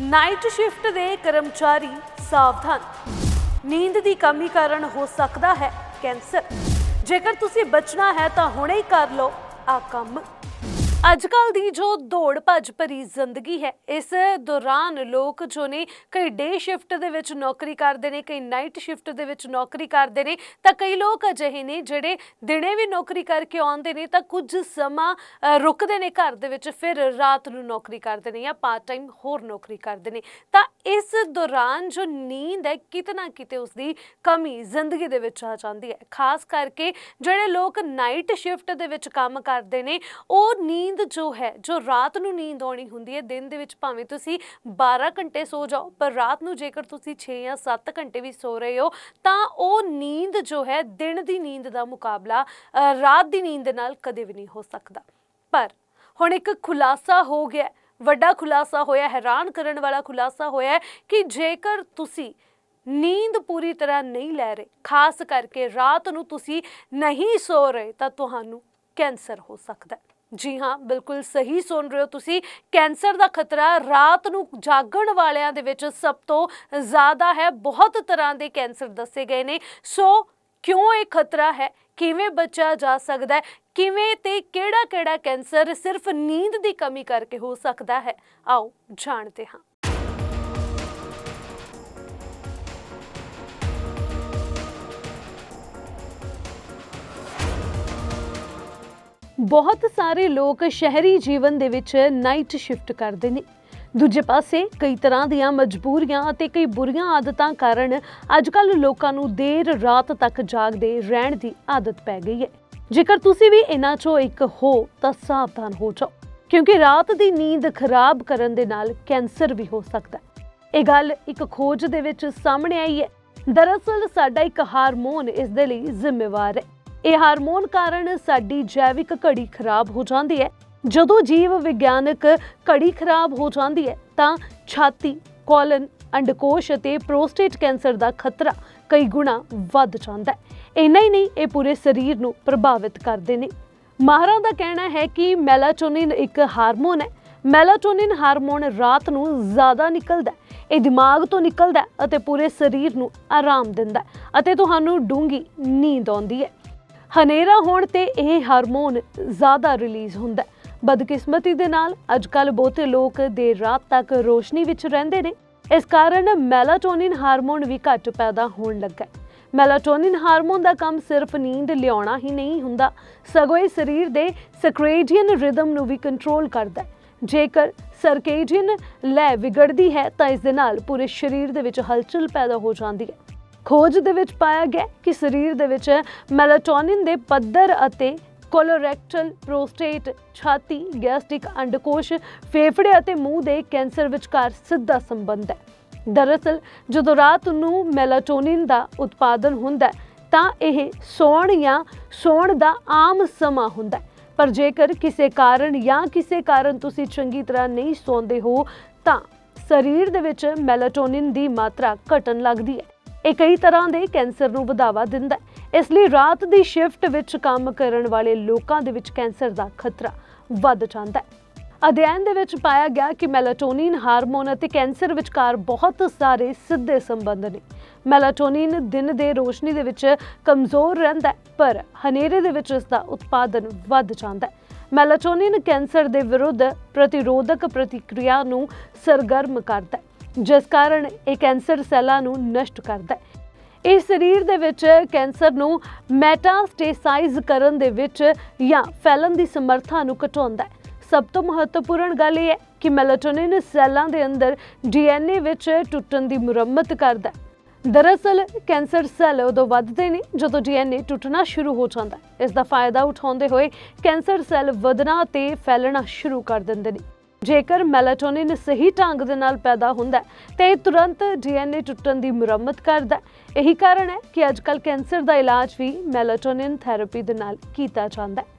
Night shift ਦੇ ਕਰਮਚਾਰੀ ਸਾਵਧਾਨ। ਨੀਂਦ ਦੀ ਕਮੀ ਕਾਰਨ ਹੋ ਸਕਦਾ ਹੈ ਕੈਂਸਰ। ਜੇਕਰ ਤੁਸੀਂ ਬਚਣਾ ਹੈ ਤਾਂ ਹੁਣੇ ਹੀ ਕਰ ਲਓ ਆ ਕੰਮ। ਅੱਜ ਕੱਲ ਦੀ ਜੋ ਦੌੜ ਭੱਜ ਭਰੀ ਜ਼ਿੰਦਗੀ ਹੈ, ਇਸ ਦੌਰਾਨ ਲੋਕ ਜੋ ਨੇ ਕਈ ਡੇ ਸ਼ਿਫਟ ਦੇ ਵਿੱਚ ਨੌਕਰੀ ਕਰਦੇ ਨੇ, ਕਈ ਨਾਈਟ ਸ਼ਿਫਟ ਦੇ ਵਿੱਚ ਨੌਕਰੀ ਕਰਦੇ ਨੇ, ਤਾਂ ਕਈ ਲੋਕ ਅਜਿਹੇ ਨੇ ਜਿਹੜੇ ਦਿਨੇ ਵੀ ਨੌਕਰੀ ਕਰਕੇ ਆਉਂਦੇ ਨੇ, ਤਾਂ ਕੁਝ ਸਮਾਂ ਰੁਕਦੇ ਨੇ ਘਰ ਦੇ ਵਿੱਚ, ਫਿਰ ਰਾਤ ਨੂੰ ਨੌਕਰੀ ਕਰਦੇ ਨੇ ਜਾਂ ਪਾਰਟ ਟਾਈਮ ਹੋਰ ਨੌਕਰੀ ਕਰਦੇ ਨੇ। ਤਾਂ ਇਸ ਦੌਰਾਨ ਜੋ ਨੀਂਦ ਹੈ ਕਿਤੇ ਨਾ ਕਿਤੇ ਉਸ ਦੀ ਕਮੀ ਜ਼ਿੰਦਗੀ ਦੇ ਵਿੱਚ ਆ ਜਾਂਦੀ ਹੈ। ਖਾਸ ਕਰਕੇ ਜਿਹੜੇ ਲੋਕ ਨਾਈਟ ਸ਼ਿਫਟ ਦੇ ਵਿੱਚ ਕੰਮ ਕਰਦੇ ਨੇ, ਉਹ ਨੀਂਦ ਜੋ ਹੈ, ਜੋ ਰਾਤ ਨੂੰ ਨੀਂਦ ਆਉਣੀ ਹੁੰਦੀ ਹੈ, ਦਿਨ ਦੇ ਵਿੱਚ ਭਾਵੇਂ ਤੁਸੀਂ 12 ਘੰਟੇ ਸੋ ਜਾਓ, ਪਰ ਰਾਤ ਨੂੰ ਜੇਕਰ ਤੁਸੀਂ 6 ਜਾਂ 7 ਘੰਟੇ ਵੀ ਸੋ ਰਹੇ ਹੋ, ਤਾਂ ਉਹ ਨੀਂਦ ਜੋ ਹੈ, ਦਿਨ ਦੀ ਨੀਂਦ ਦਾ ਮੁਕਾਬਲਾ ਰਾਤ ਦੀ ਨੀਂਦ ਦੇ ਨਾਲ ਕਦੇ ਵੀ ਨਹੀਂ ਹੋ ਸਕਦਾ। ਪਰ ਹੁਣ ਇੱਕ ਖੁਲਾਸਾ ਹੋ ਗਿਆ ਵੱਡਾ ਖੁਲਾਸਾ ਹੋਇਆ, ਹੈਰਾਨ ਕਰਨ ਵਾਲਾ ਖੁਲਾਸਾ ਹੋਇਆ ਕਿ ਜੇਕਰ ਤੁਸੀਂ ਨੀਂਦ ਪੂਰੀ ਤਰ੍ਹਾਂ ਨਹੀਂ ਲੈ ਰਹੇ, ਖਾਸ ਕਰਕੇ ਰਾਤ ਨੂੰ ਤੁਸੀਂ ਨਹੀਂ ਸੋ ਰਹੇ, ਤਾਂ ਤੁਹਾਨੂੰ ਕੈਂਸਰ ਹੋ ਸਕਦਾ ਹੈ। ਜੀ ਹਾਂ, ਬਿਲਕੁਲ ਸਹੀ ਸੁਣ ਰਹੇ ਹੋ ਤੁਸੀਂ। ਕੈਂਸਰ ਦਾ ਖਤਰਾ ਰਾਤ ਨੂੰ ਜਾਗਣ ਵਾਲਿਆਂ ਦੇ ਵਿੱਚ ਸਭ ਤੋਂ ਜ਼ਿਆਦਾ ਹੈ। ਬਹੁਤ ਤਰ੍ਹਾਂ ਦੇ ਕੈਂਸਰ ਦੱਸੇ ਗਏ ਨੇ। ਸੋ ਕਿਉਂ ਇਹ ਖਤਰਾ ਹੈ? ਕਿਵੇਂ ਬਚਿਆ ਜਾ ਸਕਦਾ ਹੈ? ਕਿਵੇਂ ਤੇ ਕਿਹੜਾ ਕਿਹੜਾ ਕੈਂਸਰ ਸਿਰਫ ਨੀਂਦ ਦੀ ਕਮੀ ਕਰਕੇ ਹੋ ਸਕਦਾ ਹੈ? ਆਓ, ਜਾਣਦੇ ਹਾਂ। ਬਹੁਤ ਸਾਰੇ ਲੋਕ ਸ਼ਹਿਰੀ ਜੀਵਨ ਦੇ ਵਿੱਚ ਨਾਈਟ ਸ਼ਿਫਟ ਕਰਦੇ ਨੇ। ਦੂਜੇ ਪਾਸੇ ਕਈ ਤਰ੍ਹਾਂ ਦੀਆਂ ਮਜਬੂਰੀਆਂ ਅਤੇ ਕਈ ਬੁਰੀਆਂ ਆਦਤਾਂ ਕਾਰਨ ਅੱਜਕੱਲ ਲੋਕਾਂ ਨੂੰ ਦੇਰ ਰਾਤ ਤੱਕ ਜਾਗਦੇ ਰਹਿਣ ਦੀ ਆਦਤ ਪੈ ਗਈ ਹੈ। ਜੇਕਰ ਤੁਸੀਂ ਵੀ ਇਹਨਾਂ ਚੋਂ ਇੱਕ ਹੋ, ਤਾਂ ਸਾਵਧਾਨ ਹੋ ਜਾਓ, ਕਿਉਂਕਿ ਰਾਤ ਦੀ ਨੀਂਦ ਖਰਾਬ ਕਰਨ ਦੇ ਨਾਲ ਕੈਂਸਰ ਵੀ ਹੋ ਸਕਦਾ ਹੈ। ਇਹ ਗੱਲ ਇੱਕ ਖੋਜ ਦੇ ਵਿੱਚ ਸਾਹਮਣੇ ਆਈ ਹੈ। ਦਰਅਸਲ ਸਾਡਾ ਇੱਕ ਹਾਰਮੋਨ ਇਸ ਦੇ ਲਈ ਜ਼ਿੰਮੇਵਾਰ ਹੈ। ਇਹ ਹਾਰਮੋਨ ਕਾਰਨ ਸਾਡੀ ਜੈਵਿਕ ਘੜੀ ਖਰਾਬ ਹੋ ਜਾਂਦੀ ਹੈ। ਜਦੋਂ ਜੀਵ ਵਿਗਿਆਨਕ ਘੜੀ ਖਰਾਬ ਹੋ ਜਾਂਦੀ ਹੈ, ਤਾਂ ਛਾਤੀ, ਕੋਲਨ, ਅੰਡਕੋਸ਼ ਅਤੇ ਪ੍ਰੋਸਟੇਟ ਕੈਂਸਰ ਦਾ ਖਤਰਾ ਕਈ ਗੁਣਾ ਵੱਧ ਜਾਂਦਾ ਹੈ। ਇੰਨਾ ਹੀ ਨਹੀਂ, ਇਹ ਪੂਰੇ ਸਰੀਰ ਨੂੰ ਪ੍ਰਭਾਵਿਤ ਕਰਦੇ ਨੇ। ਮਾਹਰਾਂ ਦਾ ਕਹਿਣਾ ਹੈ ਕਿ ਮੈਲਾਟੋਨਿਨ ਇੱਕ ਹਾਰਮੋਨ ਹੈ। ਮੈਲਾਟੋਨਿਨ ਹਾਰਮੋਨ ਰਾਤ ਨੂੰ ਜ਼ਿਆਦਾ ਨਿਕਲਦਾ ਹੈ, ਇਹ ਦਿਮਾਗ ਤੋਂ ਨਿਕਲਦਾ ਹੈ ਅਤੇ ਪੂਰੇ ਸਰੀਰ ਨੂੰ ਆਰਾਮ ਦਿੰਦਾ ਹੈ ਅਤੇ ਤੁਹਾਨੂੰ ਡੂੰਗੀ ਨੀਂਦ ਆਉਂਦੀ ਹੈ। ਹਨੇਰਾ ਹੋਣ ਤੇ ਇਹ ਹਾਰਮੋਨ ਜ਼ਿਆਦਾ ਰਿਲੀਜ਼ ਹੁੰਦਾ ਹੈ। ਬਦਕਿਸਮਤੀ ਦੇ ਨਾਲ ਅੱਜਕੱਲ ਬਹੁਤੇ ਲੋਕ ਦੇਰ ਰਾਤ ਤੱਕ ਰੋਸ਼ਨੀ ਵਿੱਚ ਰਹਿੰਦੇ ਨੇ। ਇਸ ਕਾਰਨ ਮੈਲਾਟੋਨਿਨ ਹਾਰਮੋਨ ਵੀ ਘੱਟ ਪੈਦਾ ਹੋਣ ਲੱਗਾ ਹੈ। ਮੈਲਾਟੋਨਿਨ ਹਾਰਮੋਨ ਦਾ ਕੰਮ ਸਿਰਫ ਨੀਂਦ ਲਿਆਉਣਾ ਹੀ ਨਹੀਂ ਹੁੰਦਾ, ਸਗੋਂ ਇਹ ਸਰੀਰ ਦੇ ਸਕ੍ਰੇਡੀਅਨ ਰਿਦਮ ਨੂੰ ਵੀ ਕੰਟਰੋਲ ਕਰਦਾ ਹੈ। ਜੇਕਰ ਸਰਕੇਡੀਅਨ ਲੈ ਵਿਗੜਦੀ ਹੈ ਤਾਂ ਇਸ ਦੇ ਨਾਲ ਪੂਰੇ ਸਰੀਰ ਦੇ ਵਿੱਚ ਹਲਚਲ ਪੈਦਾ ਹੋ ਜਾਂਦੀ ਹੈ। ਖੋਜ ਦੇ ਵਿੱਚ ਪਾਇਆ ਗਿਆ ਕਿ ਸਰੀਰ ਦੇ ਵਿੱਚ ਮੈਲਾਟੋਨਿਨ ਦੇ ਪੱਧਰ ਅਤੇ ਕੋਲੋਰੈਕਟਲ ਪ੍ਰੋਸਟੇਟ ਛਾਤੀ ਗੈਸਟ੍ਰਿਕ ਅੰਡਕੋਸ਼, ਫੇਫੜੇ ਅਤੇ ਮੂੰਹ ਦੇ ਕੈਂਸਰ ਵਿਚਕਾਰ ਸਿੱਧਾ ਸੰਬੰਧ ਹੈ। ਦਰਅਸਲ, ਜਦੋਂ ਰਾਤ ਨੂੰ ਮੈਲਾਟੋਨਿਨ ਦਾ ਉਤਪਾਦਨ ਹੁੰਦਾ ਤਾਂ ਇਹ ਸੌਣ ਜਾਂ ਸੌਣ ਦਾ ਆਮ ਸਮਾਂ ਹੁੰਦਾ ਪਰ ਜੇਕਰ ਕਿਸੇ ਕਾਰਨ ਜਾਂ ਕਿਸੇ ਕਾਰਨ ਤੁਸੀਂ ਚੰਗੀ ਤਰ੍ਹਾਂ ਨਹੀਂ ਸੌਂਦੇ ਹੋ, ਤਾਂ ਸਰੀਰ ਦੇ ਵਿੱਚ ਮੈਲਾਟੋਨਿਨ ਦੀ ਮਾਤਰਾ ਘਟਣ ਲੱਗਦੀ ਹੈ। ਇਹ ਕਈ ਤਰ੍ਹਾਂ ਦੇ ਕੈਂਸਰ ਨੂੰ ਵਧਾਵਾ ਦਿੰਦਾ ਹੈ। ਇਸ ਲਈ ਰਾਤ ਦੀ ਸ਼ਿਫਟ ਵਿੱਚ ਕੰਮ ਕਰਨ ਵਾਲੇ ਲੋਕਾਂ ਦੇ ਵਿੱਚ ਕੈਂਸਰ ਦਾ ਖਤਰਾ ਵੱਧ ਜਾਂਦਾ ਹੈ। ਅਧਿਐਨ ਦੇ ਵਿੱਚ ਪਾਇਆ ਗਿਆ ਕਿ ਮੈਲਾਟੋਨਿਨ ਹਾਰਮੋਨ ਅਤੇ ਕੈਂਸਰ ਵਿਚਕਾਰ ਬਹੁਤ ਸਾਰੇ ਸਿੱਧੇ ਸੰਬੰਧ ਨੇ। ਮੈਲਾਟੋਨਿਨ ਦਿਨ ਦੇ ਰੋਸ਼ਨੀ ਦੇ ਵਿੱਚ ਕਮਜ਼ੋਰ ਰਹਿੰਦਾ ਪਰ ਹਨੇਰੇ ਦੇ ਵਿੱਚ ਇਸ ਦਾ ਉਤਪਾਦਨ ਵੱਧ ਜਾਂਦਾ ਹੈ। ਮੈਲਾਟੋਨਿਨ ਕੈਂਸਰ ਦੇ ਵਿਰੁੱਧ ਪ੍ਰਤੀਰੋਧਕ ਪ੍ਰਤੀਕਿਰਿਆ ਨੂੰ ਸਰਗਰਮ ਕਰਦਾ ਹੈ। ਜਿਸ ਕਾਰਨ ਇਹ ਕੈਂਸਰ ਸੈੱਲਾਂ ਨੂੰ ਨਸ਼ਟ ਕਰਦਾ ਹੈ। ਇਹ ਸਰੀਰ ਦੇ ਵਿੱਚ ਕੈਂਸਰ ਨੂੰ ਮੈਟਾਸਟੇਸਾਈਜ਼ ਕਰਨ ਦੇ ਵਿੱਚ ਜਾਂ ਫੈਲਣ ਦੀ ਸਮਰੱਥਾ ਨੂੰ ਘਟਾਉਂਦਾ ਹੈ। ਸਭ ਤੋਂ ਮਹੱਤਵਪੂਰਨ ਗੱਲ ਇਹ ਹੈ ਕਿ ਮੈਲਾਟੋਨਿਨ ਸੈੱਲਾਂ ਦੇ ਅੰਦਰ ਡੀਐਨਏ ਵਿੱਚ ਟੁੱਟਣ ਦੀ ਮੁਰੰਮਤ ਕਰਦਾ ਹੈ। ਦਰਅਸਲ, ਕੈਂਸਰ ਸੈੱਲ ਉਦੋਂ ਵੱਧਦੇ ਨੇ ਜਦੋਂ ਡੀਐਨਏ ਟੁੱਟਣਾ ਸ਼ੁਰੂ ਹੋ ਜਾਂਦਾ ਹੈ। ਇਸ ਦਾ ਫਾਇਦਾ ਉਠਾਉਂਦੇ ਹੋਏ ਕੈਂਸਰ ਸੈੱਲ ਵਧਣਾ ਤੇ ਫੈਲਣਾ ਸ਼ੁਰੂ ਕਰ ਦਿੰਦੇ ਨੇ। ਜੇਕਰ ਮੈਲਾਟੋਨਿਨ ਸਹੀ ਢੰਗ ਦੇ ਨਾਲ ਪੈਦਾ ਹੁੰਦਾ ਹੈ, ਤੇ ਇਹ ਤੁਰੰਤ ਡੀਐਨਏ ਟੁੱਟਣ ਦੀ ਮੁਰੰਮਤ ਕਰਦਾ ਇਹੀ ਕਾਰਨ ਹੈ ਕਿ ਅੱਜਕੱਲ ਕੈਂਸਰ ਦਾ ਇਲਾਜ ਵੀ ਮੈਲਾਟੋਨਿਨ ਥੈਰੇਪੀ ਦੇ ਨਾਲ ਕੀਤਾ ਜਾਂਦਾ ਹੈ।